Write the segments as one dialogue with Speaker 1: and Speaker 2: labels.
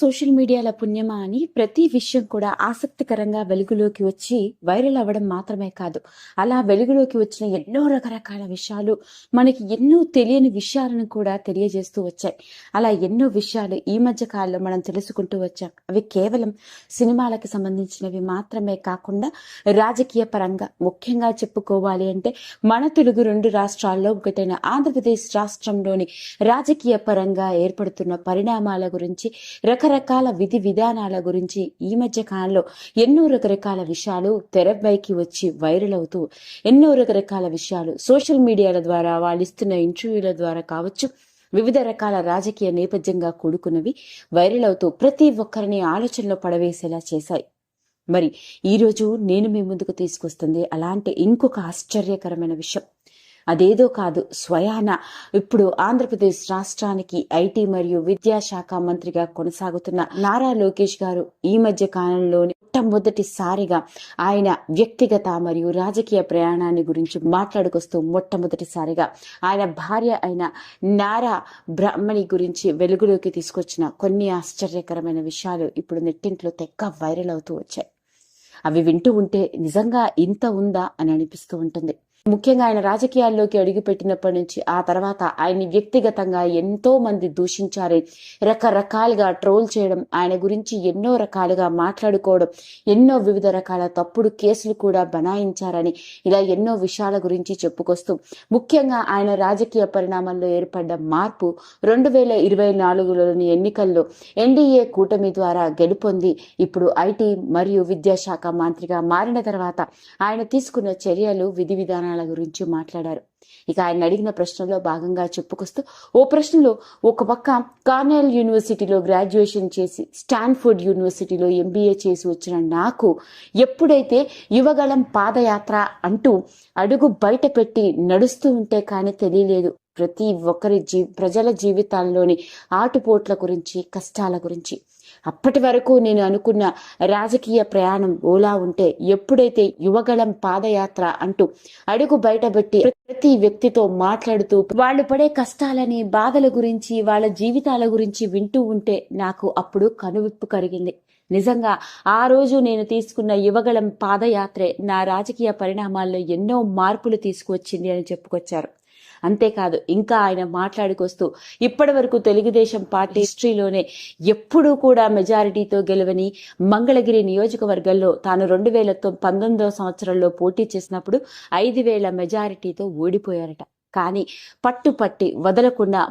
Speaker 1: Social మీడియాల పుణ్యమా అని ప్రతి విషయం కూడా ఆసక్తికరంగా వెలుగులోకి వచ్చి వైరల్ అవ్వడం మాత్రమే కాదు. అలా వెలుగులోకి వచ్చిన ఎన్నో రకరకాల విషయాలు మనకి ఎన్నో తెలియని విషయాలను కూడా తెలియజేస్తూ వచ్చాయి. అలా ఎన్నో విషయాలు ఈ మధ్య కాలంలో మనం తెలుసుకుంటూ వచ్చాం. అవి కేవలం సినిమాలకు సంబంధించినవి మాత్రమే కాకుండా రాజకీయ పరంగా ముఖ్యంగా చెప్పుకోవాలి అంటే మన తెలుగు రెండు రాష్ట్రాల్లో ఒకటైన ఆంధ్రప్రదేశ్ రాష్ట్రంలోని రాజకీయ పరంగా ఏర్పడుతున్న పరిణామాల గురించి రకరకాల రకరకాల విధి విధానాల గురించి ఈ మధ్య కాలంలో ఎన్నో రకరకాల విషయాలు తెరపైకి వచ్చి వైరల్ అవుతూ ఎన్నో రకరకాల విషయాలు సోషల్ మీడియాల ద్వారా వాళ్ళు ఇస్తున్న ఇంటర్వ్యూల ద్వారా కావచ్చు వివిధ రకాల రాజకీయ నేపథ్యంగా కూడుకున్నవి వైరల్ అవుతూ ప్రతి ఒక్కరిని ఆలోచనలో పడవేసేలా చేశాయి. మరి ఈరోజు నేను మీ ముందుకు తీసుకొస్తుంది అలాంటి ఇంకొక ఆశ్చర్యకరమైన విషయం. అదేదో కాదు స్వయాన. ఇప్పుడు ఆంధ్రప్రదేశ్ రాష్ట్రానికి ఐటీ మరియు విద్యాశాఖ మంత్రిగా కొనసాగుతున్న నారా లోకేష్ గారు ఈ మధ్య కాలంలోని మొట్టమొదటిసారిగా ఆయన వ్యక్తిగత మరియు రాజకీయ ప్రయాణాన్ని గురించి మాట్లాడుకొస్తూ మొట్టమొదటిసారిగా ఆయన భార్య అయిన నారా బ్రాహ్మణి గురించి వెలుగులోకి తీసుకొచ్చిన కొన్ని ఆశ్చర్యకరమైన విషయాలు ఇప్పుడు నెట్టింట్లో తెక్క వైరల్ అవుతూ వచ్చాయి. అవి వింటూ ఉంటే నిజంగా ఇంత ఉందా అని అనిపిస్తూ ఉంటుంది. ముఖ్యంగా ఆయన రాజకీయాల్లోకి అడుగుపెట్టినప్పటి నుంచి ఆ తర్వాత ఆయన్ని వ్యక్తిగతంగా ఎంతో మంది దూషించారు. రకరకాలుగా ట్రోల్ చేయడం ఆయన గురించి ఎన్నో రకాలుగా మాట్లాడుకోవడం ఎన్నో వివిధ రకాల తప్పుడు కేసులు కూడా బనాయించారని ఇలా ఎన్నో విషయాల గురించి చెప్పుకొస్తూ ముఖ్యంగా ఆయన రాజకీయ పరిణామంలో ఏర్పడ్డ మార్పు రెండు వేల ఇరవై నాలుగులోని ఎన్నికల్లో ఎన్డీఏ కూటమి ద్వారా గెలుపొంది ఇప్పుడు ఐటీ మరియు విద్యాశాఖ మంత్రిగా మారిన తర్వాత ఆయన తీసుకున్న చర్యలు విధి విధానాలు గురించి మాట్లాడారు. ఇక ఆయన అడిగిన ప్రశ్నలో భాగంగా చెప్పుకొస్తూ ఓ ప్రశ్నలో ఒక పక్క కార్నెల్ యూనివర్సిటీలో గ్రాడ్యుయేషన్ చేసి స్టాన్ఫోర్డ్ యూనివర్సిటీలో ఎంబీఏ చేసి వచ్చిన నాకు ఎప్పుడైతే యువగళం పాదయాత్ర అంటూ అడుగు బయట పెట్టి నడుస్తూ ఉంటే కానీ తెలియలేదు. ప్రతి ఒక్కరి జీ ప్రజల జీవితాల్లోని ఆటుపోట్ల గురించి కష్టాల గురించి. అప్పటి వరకు నేను అనుకున్న రాజకీయ ప్రయాణం ఓలా ఉంటే ఎప్పుడైతే యువగళం పాదయాత్ర అంటూ అడుగు బయటపెట్టి ప్రతి వ్యక్తితో మాట్లాడుతూ వాళ్ళు పడే కష్టాలని బాధల గురించి వాళ్ళ జీవితాల గురించి వింటూ ఉంటే నాకు అప్పుడు కనువిప్పు కలిగింది. నిజంగా ఆ రోజు నేను తీసుకున్న యువగళం పాదయాత్రే నా రాజకీయ పరిణామాల్లో ఎన్నో మార్పులు తీసుకువచ్చింది అని చెప్పుకొచ్చారు. అంతేకాదు ఇంకా ఆయన మాట్లాడుకొస్తూ ఇప్పటి వరకు తెలుగుదేశం పార్టీ హిస్టరీలోనే ఎప్పుడూ కూడా మెజారిటీతో గెలవని మంగళగిరి నియోజకవర్గంలో తాను రెండు వేల పంతొమ్మిదవ సంవత్సరంలో పోటీ చేసినప్పుడు ఐదు వేల మెజారిటీతో ఓడిపోయారట. కానీ పట్టుపట్టి వదలకుండా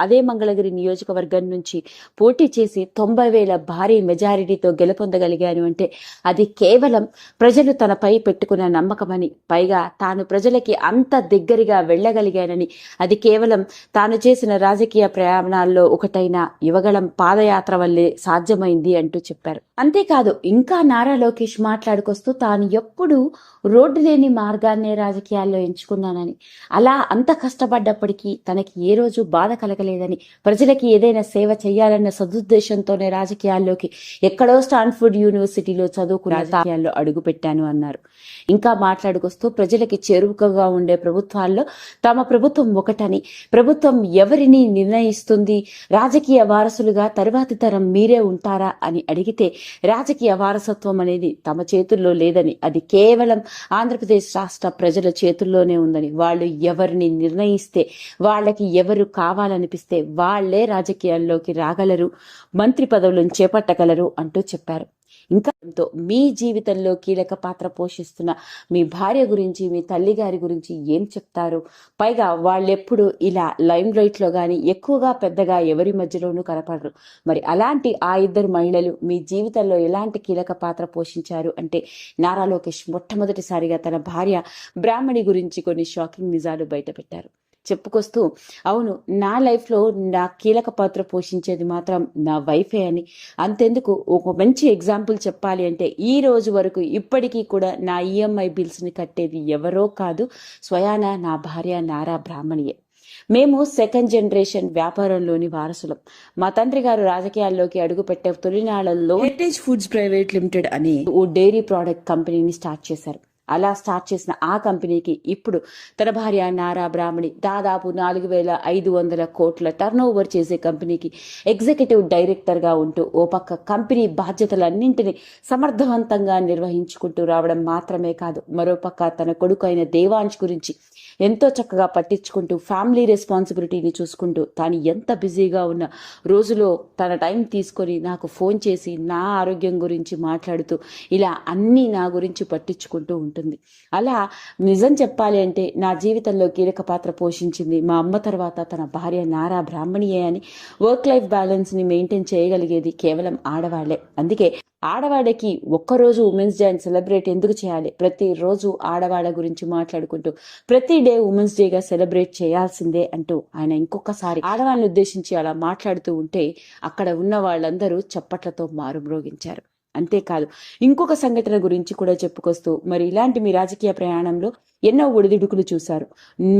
Speaker 1: అదే మంగళగిరి నియోజకవర్గం నుంచి పోటీ చేసి తొంభై వేల భారీ మెజారిటీతో గెలుపొందగలిగాను అంటే అది కేవలం ప్రజలు తనపై పెట్టుకున్న నమ్మకమని పైగా తాను ప్రజలకి అంత దగ్గరగా వెళ్ళగలిగానని అది కేవలం తాను చేసిన రాజకీయ ప్రయాణాల్లో ఒకటైన యువగళం పాదయాత్ర వల్లే సాధ్యమైంది అంటూ చెప్పారు. అంతేకాదు ఇంకా నారా లోకేష్ మాట్లాడుకొస్తూ తాను ఎప్పుడు రోడ్డు లేని మార్గాన్నే రాజకీయాల్లో ఎంచుకున్నానని అలా అంత కష్టపడ్డప్పటికీ తనకి ఏ రోజు బాధ కలగలేదని ప్రజలకి ఏదైనా సేవ చేయాలన్న సదుద్దేశంతోనే రాజకీయాల్లోకి ఎక్కడో స్టాన్ఫోర్డ్ యూనివర్సిటీలో చదువుకున్న రాజకీయాల్లో అడుగు పెట్టాను అన్నారు. ఇంకా మాట్లాడుకొస్తూ ప్రజలకి చేరువగా ఉండే ప్రభుత్వాల్లో తమ ప్రభుత్వం ఒకటని ప్రభుత్వం ఎవరిని నిర్ణయిస్తుంది రాజకీయ వారసులుగా తరువాతి తరం మీరే ఉంటారా అని అడిగితే రాజకీయ వారసత్వం అనేది తమ చేతుల్లో లేదని అది కేవలం ఆంధ్రప్రదేశ్ రాష్ట్ర ప్రజల చేతుల్లోనే ఉందని వాళ్ళు ఎవరిని నిర్ణయిస్తే వాళ్ళకి ఎవరు కావాలనిపిస్తే వాళ్ళే రాజకీయాల్లోకి రాగలరు మంత్రి పదవులను చేపట్టగలరు అంటూ చెప్పారు. ఇంకా మీ జీవితంలో కీలక పాత్ర పోషిస్తున్న మీ భార్య గురించి మీ తల్లి గారి గురించి ఏం చెప్తారు? పైగా వాళ్ళెప్పుడు ఇలా లైమ్ లైట్లో కానీ ఎక్కువగా పెద్దగా ఎవరి మధ్యలోనూ కనపడరు. మరి అలాంటి ఆ ఇద్దరు మహిళలు మీ జీవితంలో ఎలాంటి కీలక పాత్ర పోషించారు? అంటే నారా లోకేష్ మొట్టమొదటిసారిగా తన భార్య బ్రాహ్మణి గురించి కొన్ని షాకింగ్ నిజాలు బయటపెట్టారు. చెప్పుకొస్తూ అవును నా లైఫ్లో నా కీలక పాత్ర పోషించేది మాత్రం నా వైఫే అని. అంతెందుకు? ఒక మంచి ఎగ్జాంపుల్ చెప్పాలి అంటే ఈ రోజు వరకు ఇప్పటికీ కూడా నా ఈఎంఐ బిల్స్ని కట్టేది ఎవరో కాదు స్వయాన నా భార్య నారా బ్రాహ్మణియే. మేము సెకండ్ జనరేషన్ వ్యాపారంలోని వారసులం. మా తండ్రి గారు రాజకీయాల్లోకి అడుగుపెట్టే తొలినాళ్ళలో హెరిటేజ్ ఫుడ్స్ ప్రైవేట్ లిమిటెడ్ అని ఓ డైరీ ప్రోడక్ట్ కంపెనీని స్టార్ట్ చేశారు. అలా స్టార్ట్ చేసిన ఆ కంపెనీకి ఇప్పుడు తన భార్య నారా బ్రాహ్మణి దాదాపు నాలుగు వేల ఐదు వందల కోట్ల టర్న్ ఓవర్ చేసే కంపెనీకి ఎగ్జిక్యూటివ్ డైరెక్టర్గా ఉంటూ ఓ పక్క కంపెనీ బాధ్యతలన్నింటినీ సమర్థవంతంగా నిర్వహించుకుంటూ రావడం మాత్రమే కాదు మరోపక్క తన కొడుకు అయిన దేవాంశ్ గురించి ఎంతో చక్కగా పట్టించుకుంటూ ఫ్యామిలీ రెస్పాన్సిబిలిటీని చూసుకుంటూ తాను ఎంత బిజీగా ఉన్న రోజులో తన టైం తీసుకొని నాకు ఫోన్ చేసి నా ఆరోగ్యం గురించి మాట్లాడుతూ ఇలా అన్నీ నా గురించి పట్టించుకుంటూ ఉంటుంది అలా నిజం చెప్పాలి అంటే నా జీవితంలో కీలక పాత్ర పోషించింది మా అమ్మ తర్వాత తన భార్య నారా బ్రాహ్మణియే అని వర్క్ లైఫ్ బ్యాలెన్స్ని మెయింటైన్ చేయగలిగేది కేవలం ఆడవాళ్ళే. అందుకే ఆడవాళ్ళకి ఒక్కరోజు ఉమెన్స్ డే అని సెలబ్రేట్ ఎందుకు చేయాలి? ప్రతిరోజు ఆడవాళ్ళ గురించి మాట్లాడుకుంటూ ప్రతి డే ఉమెన్స్ డేగా సెలబ్రేట్ చేయాల్సిందే అంటూ ఆయన ఇంకొకసారి ఆడవాళ్ళని ఉద్దేశించి అలా మాట్లాడుతూ ఉంటే అక్కడ ఉన్న వాళ్ళందరూ చప్పట్లతో మారుమ్రోగించారు. అంతేకాదు ఇంకొక సంఘటన గురించి కూడా చెప్పుకొస్తూ మరి ఇలాంటి మీ రాజకీయ ప్రయాణంలో ఎన్నో ఒడిదుడుకులు చూశారు.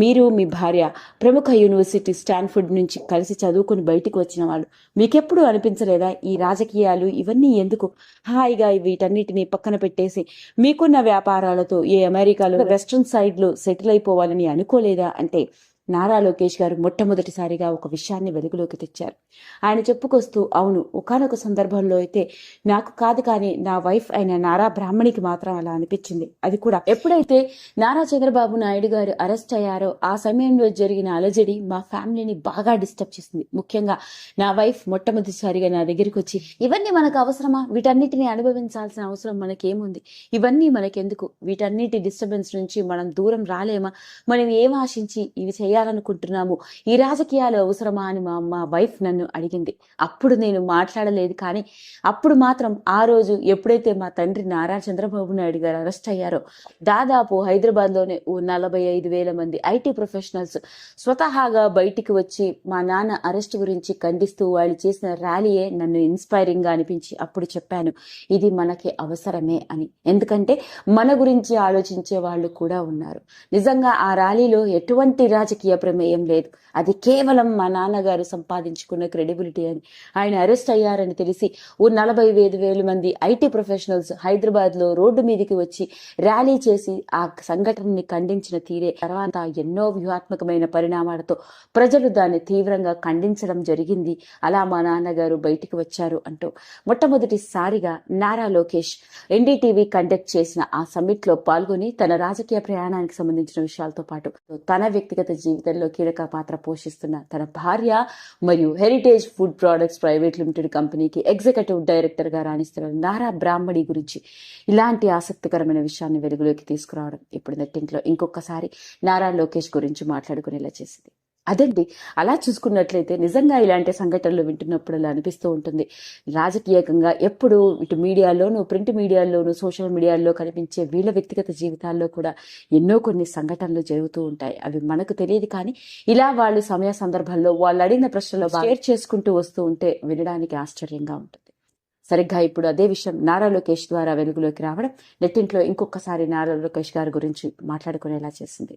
Speaker 1: మీరు మీ భార్య ప్రముఖ యూనివర్సిటీ స్టాన్ఫర్డ్ నుంచి కలిసి చదువుకుని బయటికి వచ్చిన వాళ్ళు మీకెప్పుడు అనిపించలేదా? ఈ రాజకీయాలు ఇవన్నీ ఎందుకు హాయిగా వీటన్నిటిని పక్కన పెట్టేసి మీకున్న వ్యాపారాలతో ఈ అమెరికాలో వెస్ట్రన్ సైడ్లో సెటిల్ అయిపోవాలని అనుకోలేదా? అంటే నారా లోకేష్ గారు మొట్టమొదటిసారిగా ఒక విషయాన్ని వెలుగులోకి తెచ్చారు. ఆయన చెప్పుకొస్తూ అవును ఒకనొక సందర్భంలో అయితే నాకు కాదు కానీ నా వైఫ్ అయిన నారా బ్రాహ్మణికి మాత్రం అలా అనిపించింది. అది కూడా ఎప్పుడైతే నారా చంద్రబాబు నాయుడు గారు అరెస్ట్ అయ్యారో ఆ సమయంలో జరిగిన అలజడి మా ఫ్యామిలీని బాగా డిస్టర్బ్ చేసింది. ముఖ్యంగా నా వైఫ్ మొట్టమొదటిసారిగా నా దగ్గరికి వచ్చి ఇవన్నీ మనకు అవసరమా? వీటన్నిటిని అనుభవించాల్సిన అవసరం మనకేముంది? ఇవన్నీ మనకెందుకు? వీటన్నిటి డిస్టర్బెన్స్ నుంచి మనం దూరం రాలేమా? మనం ఏం ఆశించి ఇవి చేయాలనుకుంటున్నాము. ఈ రాజకీయాలు అవసరమా అని మా అమ్మ వైఫ్ నన్ను అడిగింది. అప్పుడు నేను మాట్లాడలేదు కానీ అప్పుడు మాత్రం ఆ రోజు ఎప్పుడైతే మా తండ్రి నారా చంద్రబాబు నాయుడు గారు అరెస్ట్ అయ్యారో దాదాపు హైదరాబాద్లోనే ఓ నలభై ఐదు వేల మంది ఐటీ ప్రొఫెషనల్స్ స్వతహాగా బయటికి వచ్చి మా నాన్న అరెస్ట్ గురించి ఖండిస్తూ వాళ్ళు చేసిన ర్యాలీయే నన్ను ఇన్స్పైరింగ్గా అనిపించి అప్పుడు చెప్పాను ఇది మనకి అవసరమే అని. ఎందుకంటే మన గురించి ఆలోచించే వాళ్ళు కూడా ఉన్నారు. నిజంగా ఆ ర్యాలీలో ఎటువంటి రాజకీయ ప్రమేయం లేదు. అది కేవలం మా నాన్నగారు సంపాదించుకున్న క్రెడిబిలిటీ అని. ఆయన అరెస్ట్ అయ్యారని తెలిసి ఓ నలభై ఐదు వేల మంది ఐటీ ప్రొఫెషనల్స్ హైదరాబాద్లో రోడ్డు మీదకి వచ్చి ర్యాలీ చేసి ఆ సంఘటనని ఖండించిన తీరే తర్వాత ఎన్నో వ్యూహాత్మకమైన పరిణామాలతో ప్రజలు దాన్ని తీవ్రంగా ఖండించడం జరిగింది. అలా మా నాన్నగారు బయటికి వచ్చారు అంటూ మొట్టమొదటిసారిగా నారా లోకేష్ ఎన్డీటీవీ కండక్ట్ చేసిన ఆ సమ్మిట్లో పాల్గొని తన రాజకీయ ప్రయాణానికి సంబంధించిన విషయాలతో పాటు తన వ్యక్తిగత జీవితంలో కీలక పాత్ర పోషిస్తున్న తన భార్య మరియు heritage food products private limited కంపెనీకి ఎగ్జిక్యూటివ్ డైరెక్టర్గా రాణిస్తున్న నారా బ్రాహ్మణి గురించి ఇలాంటి ఆసక్తికరమైన విషయాన్ని వెలుగులోకి తీసుకురావడం ఇప్పుడు నెట్టింట్లో. ఇంకొకసారి నారా లోకేష్ గురించి మాట్లాడుకునేలా చేసింది. అదండి. అలా చూసుకున్నట్లయితే నిజంగా ఇలాంటి సంఘటనలు వింటున్నప్పుడు అలా అనిపిస్తూ ఉంటుంది. రాజకీయకంగా ఎప్పుడు ఇటు మీడియాలోను ప్రింట్ మీడియాలోను సోషల్ మీడియాలో కనిపించే వీళ్ళ వ్యక్తిగత జీవితాల్లో కూడా ఎన్నో కొన్ని సంఘటనలు జరుగుతూ ఉంటాయి. అవి మనకు తెలియదు కానీ ఇలా వాళ్ళు సమయ సందర్భాల్లో వాళ్ళు అడిగిన ప్రశ్నలో షేర్ చేసుకుంటూ వస్తూ ఉంటే వినడానికి ఆశ్చర్యంగా ఉంటుంది. సరిగ్గా ఇప్పుడు అదే విషయం నారా లోకేష్ ద్వారా వెలుగులోకి రావడం నెట్టింట్లో ఇంకొకసారి నారా లోకేష్ గారి గురించి మాట్లాడుకునేలా చేసింది.